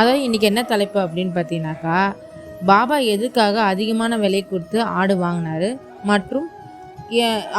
அதாவது இன்றைக்கி என்ன தலைப்பு அப்படின்னு பார்த்தீங்கன்னாக்கா பாபா எதுக்காக அதிகமான விலை கொடுத்து ஆடு வாங்கினாரு மற்றும்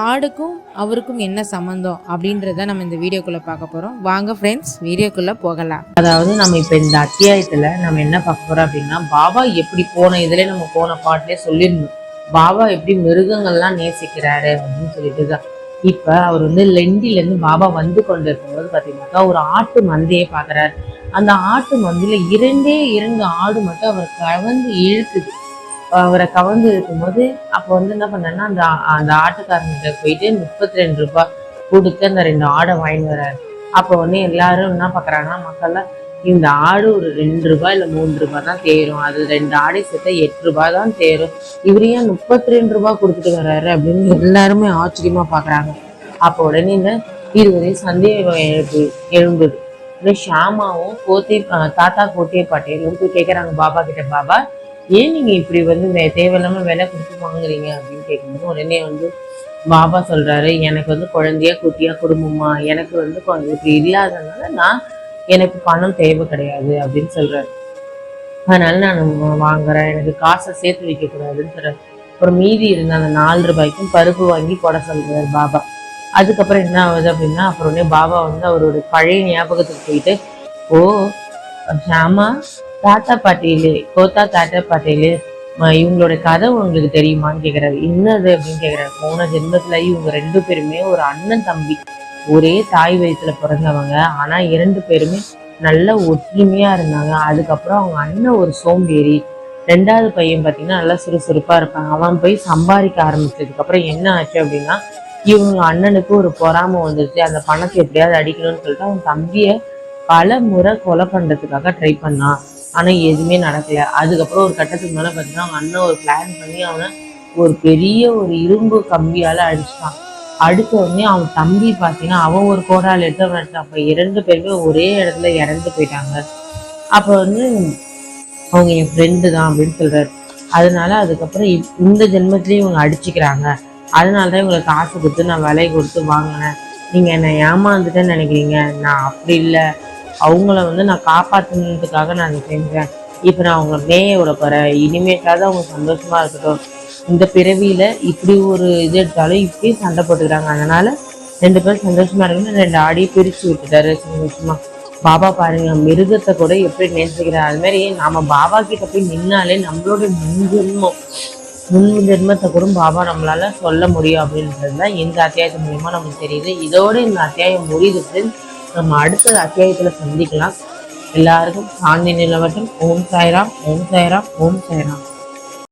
ஆடுக்கும் அவருக்கும் என்ன சம்மந்தம் அப்படின்றத நம்ம இந்த வீடியோக்குள்ளே பார்க்க போகிறோம் வாங்க ஃப்ரெண்ட்ஸ் வீடியோக்குள்ளே போகலாம். அதாவது நம்ம இப்போ இந்த அத்தியாயத்தில் நம்ம என்ன பார்க்க போகிறோம் அப்படின்னா பாபா எப்படி போன இதில் நம்ம போன பாட்டிலே சொல்லியிருந்தோம். பாபா எப்படி மிருகங்கள்லாம் நேசிக்கிறாரு அப்படின்னு சொல்லிட்டு தான். இப்போ அவர் வந்து லெண்டிலேருந்து பாபா வந்து கொண்டு இருக்கும்போது பார்த்தீங்கன்னாக்கா ஒரு ஆட்டு மந்தையை பார்க்குறாரு. அந்த ஆட்டு மந்தையில இரண்டே இரண்டு ஆடு மட்டும் அவர் கவர்ந்து இழுக்குது. அவரை கவர்ந்து இருக்கும்போது அப்போ வந்து என்ன பண்ணேன்னா அந்த அந்த ஆட்டுக்காரங்கிட்ட போயிட்டு முப்பத்தி ரெண்டு ரூபாய் கொடுத்து அந்த ரெண்டு ஆடை வாங்கிட்டு வர்றாரு அப்போ வந்து எல்லாரும் என்ன பார்க்குறாங்கன்னா மக்கள்லாம் இந்த ஆடு ஒரு ரெண்டு ரூபாய் இல்லை மூணு ரூபாய் தான் தேரும். அது ரெண்டு ஆடை சேர்த்தா எட்டு ரூபாய் தான் தேரும். இவர் ஏன் முப்பத்தி ரெண்டு ரூபாய் கொடுத்துட்டு வர்றாரு அப்படின்னு எல்லாருமே ஆச்சரியமா பார்க்குறாங்க. அப்போ உடனே இந்த இருவரையும் சந்தேகம் எழுப்பு எழும்புது இந்த ஷாமாவும் கோத்தி தாத்தா கோட்டிய பாட்டியலும் போய் கேட்குறாங்க பாபா கிட்ட பாபா ஏன் நீங்கள் இப்படி வந்து வே- தேவையில்லாம விலை கொடுத்து வாங்குறீங்க? அப்படின்னு கேட்கும்போது உடனே வந்து பாபா சொல்றாரு எனக்கு வந்து குழந்தையா குட்டியா குடும்பமா எனக்கு வந்து கொஞ்சம் இப்படி இல்லாதனால நான் எனக்கு பணம் தேவை கிடையாது அப்படின்னு சொல்றாரு. அதனால நான் வாங்குறேன் எனக்கு காசை சேர்த்து வைக்கக்கூடாதுன்னு கூடாதுன்னு அப்புறம் மீதி இருந்த அந்த நாலு ரூபாய்க்கும் பருப்பு வாங்கி போட சொல்கிறார் பாபா. அதுக்கப்புறம் என்ன ஆகுது அப்படின்னா அப்புறம் உடனே பாபா வந்து அவரோட பழைய ஞாபகத்துக்கு போயிட்டு ஓ ஷாமா தாத்தா பாட்டியிலே கோத்தா தாத்தா பாட்டியிலே இவங்களோட கதை உங்களுக்கு தெரியுமான்னு கேக்குறாரு. என்னது? அப்படின்னு கேட்குறாரு போன ஜென்மத்துல இவங்க ரெண்டு பேருமே ஒரு அண்ணன் தம்பி ஒரே தாய் வயிற்றுல பிறந்தவங்க. ஆனா இரண்டு பேருமே நல்ல ஒற்றுமையா இருந்தாங்க. அதுக்கப்புறம் அவங்க அண்ணன் ஒரு சோம்பேறி. ரெண்டாவது பையன் பார்த்தீங்கன்னா நல்லா சுறுசுறுப்பா இருப்பாங்க அவன் போய் சம்பாதிக்க ஆரம்பிச்சதுக்கு அப்புறம் என்ன ஆச்சு அப்படின்னா இவங்க அண்ணனுக்கு ஒரு பொறாமை வந்துருச்சு. அந்த பணத்தை எப்படியாவது அடிக்கணும்னு சொல்லிட்டு அவன் தம்பியை பல முறை கொலை பண்ணுறதுக்காக ட்ரை பண்ணான். ஆனால் எதுவுமே நடக்கல. அதுக்கப்புறம் ஒரு கட்டத்துக்கு மேலே பார்த்தீங்கன்னா அவங்க அண்ணன் ஒரு பிளான் பண்ணி அவனை ஒரு பெரிய ஒரு இரும்பு கம்பியால் அடிச்சிட்டான். அடுத்த உடனே அவன் தம்பி பார்த்தீங்கன்னா அவன் ஒரு கோடால் எடுத்து அவன் அடிச்சான். அப்போ இரண்டு பேருமே ஒரே இடத்துல இறந்து போயிட்டாங்க. அப்போ வந்து அவங்க என் ஃப்ரெண்டு தான் அப்படின்னு சொல்கிறார் அதனால அதுக்கப்புறம் இப்- இந்த ஜென்மத்திலையும் இவங்க அடிச்சுக்கிறாங்க. அதனால தான் இவங்களுக்கு காசு கொடுத்து நான் விலை கொடுத்து வாங்கினேன். நீங்க என்னை ஏமாந்துட்டேன்னு நினைக்கிறீங்க? நான் அப்படி இல்லை. அவங்கள வந்து நான் காப்பாத்துனதுக்காக நான் அதை செஞ்சேன். இப்போ நான் அவங்கள மேய விட போகிறேன் இனிமேட்டாவது அவங்க சந்தோஷமா இருக்கட்டும். இந்த பிறவியில இப்படி ஒரு இது எடுத்தாலும் இப்படி சண்டை போட்டுக்கிறாங்க. அதனால ரெண்டு பேரும் சந்தோஷமா இருக்குன்னு ரெண்டு ஆடியை பிரிச்சு விட்டுட்டாரு. சந்தோஷமா. பாபா பாருங்க மிருகத்தை கூட எப்படி நேசிக்கிறார்? அது மாதிரி நாம பாபா கிட்ட போய் நின்னாலே நம்மளோட முன் முன் ஜென்மத்தை கூட பாபா நம்மளால சொல்ல முடியும் அப்படின்றது தான் இந்த அத்தியாயத்து மூலியமா நமக்கு தெரியுது. இதோட இந்த அத்தியாயம் முடியுது நம்ம அடுத்த அத்தியாயத்துல சந்திக்கலாம். எல்லாருக்கும் சாந்தி நிலவட்டம். ஓம் சாய்ராம் ஓம் சாய்ராம் ஓம் சாய்ராம்.